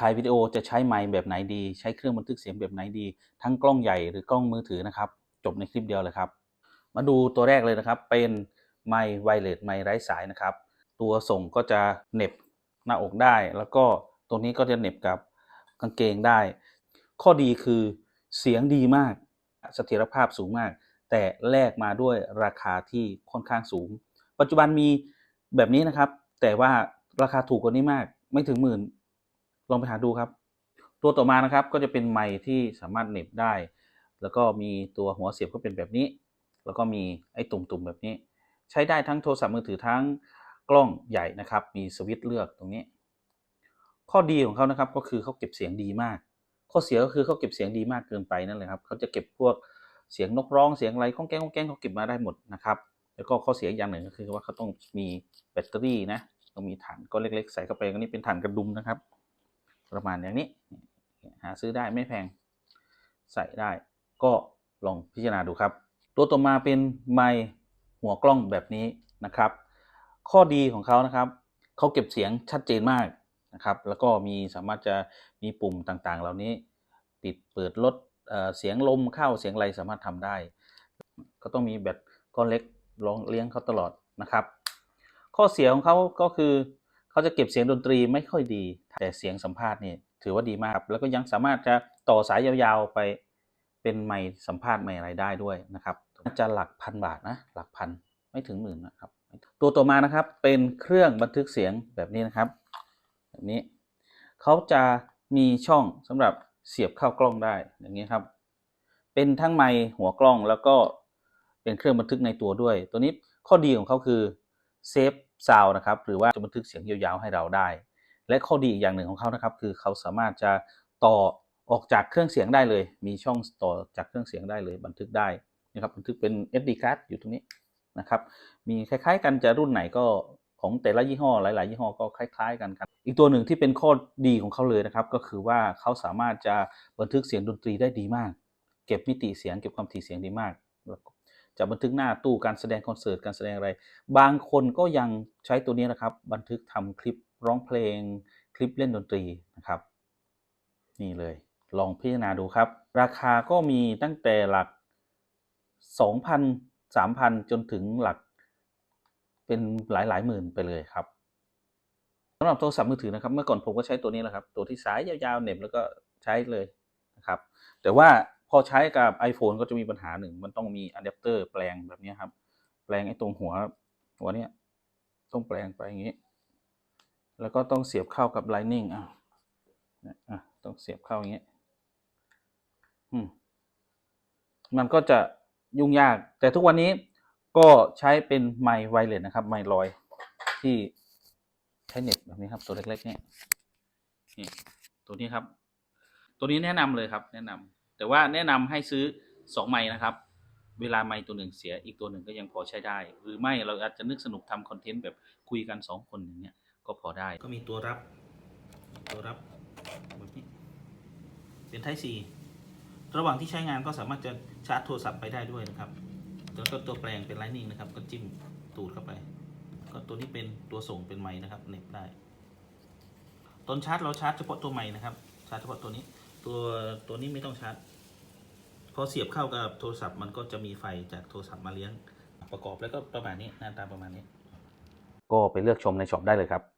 ถ่ายวิดีโอจะใช้ไมค์แบบไหนดี ใช้เครื่องบันทึกเสียงแบบไหนดี ทั้งกล้องใหญ่หรือกล้องมือถือนะครับ จบในคลิปเดียวเลยครับ มาดูตัวแรกเลยนะครับ เป็นไมค์ไวเลสไมค์ไร้สายนะครับ ตัวส่งก็จะเหน็บหน้าอกได้ แล้วก็ตรงนี้ก็จะเหน็บกับกางเกงได้ ข้อดีคือเสียงดีมากเสถียรภาพสูงมาก แต่แลกมาด้วยราคาที่ค่อนข้างสูง ปัจจุบันมีแบบนี้นะครับ แต่ว่าราคาถูกกว่านี้มากไม่ถึงหมื่น ลองไปหาดูครับ ตัวต่อมานะครับก็จะเป็นไมค์ที่สามารถเน็บได้ แล้วก็มีตัวหัวเสียบก็เป็นแบบนี้ แล้วก็มีไอ้ตุ่มๆแบบนี้ ใช้ได้ทั้งโทรศัพท์มือถือทั้งกล้องใหญ่นะครับ มีสวิตช์เลือกตรงนี้ ข้อดีของเขานะครับก็คือเขาเก็บเสียงดีมาก ข้อเสียก็คือเขาเก็บเสียงดีมากเกินไปนั่นแหละครับเขาจะเก็บพวกเสียงนกร้องเสียงอะไรก้องแก้งก้องแก้งเขาเก็บมาได้หมดนะครับแล้วก็ข้อเสียอย่างหนึ่งก็คือว่าเขาต้องมีแบตเตอรี่นะต้องมีถ่านก้อนเล็ก ๆ ใส่เข้าไปก็นี่เป็นถ่านกระดุมนะครับ ประมาณอย่างนี้ หาซื้อได้ไม่แพงใส่ได้ ก็ลองพิจารณาดูครับ ตัวต่อมาเป็นไมค์หัวกล้องแบบนี้นะครับ ข้อดีของเขานะครับเขาเก็บเสียงชัดเจนมากนะครับ แล้วก็มีสามารถจะมีปุ่มต่างๆ เหล่านี้ ปิดเปิดลดเเสียงลมเข้าเสียงอะไรสามารถทำได้ ก็ต้องมีแบตก้อนเล็กรองเลี้ยงเขาตลอดนะครับ ข้อเสียของเขาก็คือ เขาจะเก็บเสียงดนตรีไม่ค่อยดี แต่เสียงสัมภาษณ์นี่ถือว่าดีมาก แล้วก็ยังสามารถจะต่อสายยาวๆไปเป็นไมค์สัมภาษณ์ไมค์อะไรได้ด้วยนะครับจะหลักพันบาทนะหลักพันไม่ถึงหมื่นนะครับ ตัวต่อมานะครับเป็นเครื่องบันทึกเสียงแบบนี้นะครับแบบนี้เขาจะมีช่องสำหรับเสียบเข้ากล้องได้อย่างนี้ครับ เป็นทั้งไมค์หัวกล้องแล้วก็เป็นเครื่องบันทึกในตัวด้วย ตัวนี้ข้อดีของเขาคือเซฟ ซาวนะครับหรือว่าจะบันทึกเสียงยาวๆให้เราได้ และข้อดีอีกอย่างหนึ่งของเขานะครับ คือเขาสามารถจะต่อออกจากเครื่องเสียงได้เลย มีช่องต่อจากเครื่องเสียงได้เลย บันทึกได้นะครับบันทึกเป็น SD card อยู่ตรงนี้นะครับมีคล้ายๆ กันจะรุ่นไหนก็ของแต่ละยี่ห้อหลาย ๆ ยี่ห้อก็คล้าย ๆ กันครับอีกตัวหนึ่งที่เป็นข้อดีของเขาเลยนะครับ ก็คือว่าเขาสามารถจะบันทึกเสียงดนตรีได้ดีมาก เก็บมิติเสียงเก็บความถี่เสียงดีมากแล้ว จะบันทึกหน้าตู้การแสดงคอนเสิร์ตการแสดงอะไร บางคนก็ยังใช้ตัวนี้นะครับ บันทึกทำคลิปร้องเพลง คลิปเล่นดนตรีนะครับ นี่เลย ลองพิจารณาดูครับ ราคาก็มีตั้งแต่หลัก 2,000 3,000 จนถึงหลัก เป็นหลายหลายหมื่นไปเลยครับสำหรับโทรศัพท์มือถือนะครับ เมื่อก่อนผมก็ใช้ตัวนี้แหละครับ ตัวที่สายยาวๆเหน็บแล้วก็ใช้เลยนะครับ แต่ว่า อใช้กับ iPhone ก็จะมีปัญหาหนึ่ง มันต้องมีอะแดปเตอร์แปลงแบบนี้ครับ แปลงไอ้ตรงหัว หัวเนี้ยต้องแปลงไปอย่างนี้ แล้วก็ต้องเสียบเข้ากับ Lightning อะเนี่ยอะต้องเสียบเข้าอย่างนี้อืมมันก็จะยุ่งยาก แต่ทุกวันนี้ก็ใช้เป็นไมค์ไวเลสนะครับ ไมค์ลอยที่ใช้เน็ตแบบนี้ครับ ตัวเล็กๆเนี่ยนี่ตัวนี้ครับ ตัวนี้แนะนำเลยครับ แนะนำ แต่ว่าแนะนำให้ซื้อสองไมค์นะครับ เวลาไมค์ตัวหนึ่งเสียอีกตัวหนึ่งก็ยังพอใช้ได้ หรือไม่เราอาจจะนึกสนุกทำคอนเทนต์แบบคุยกันสองคนอย่างเงี้ยก็พอได้ ก็มีตัวรับ ตัวรับแบบนี้เป็นไท p ซีระหว่างที่ใช้งานก็สามารถจะชาร์จโทรศัพท์ไปได้ด้วยนะครับแล้วก็ตัวแปลงเป็นไลนิ่งนะครับ ก็จิ้มตูดเข้าไป ก็ตัวนี้เป็นตัวส่งเป็นไม้นะครับเน็บได้ ตอนชาร์จเราชาร์จเฉพาะตัวไม้นะครับ ชาร์จเฉพาะตัวนี้ ตัวตัวนี้ไม่ต้องชาร์จพอเสียบเข้ากับโทรศัพท์มันก็จะมีไฟจากโทรศัพท์มาเลี้ยง ประกอบแล้วก็ประมาณนี้หน้าตาประมาณนี้ ก็ไปเลือกชมในช็อปได้เลยครับ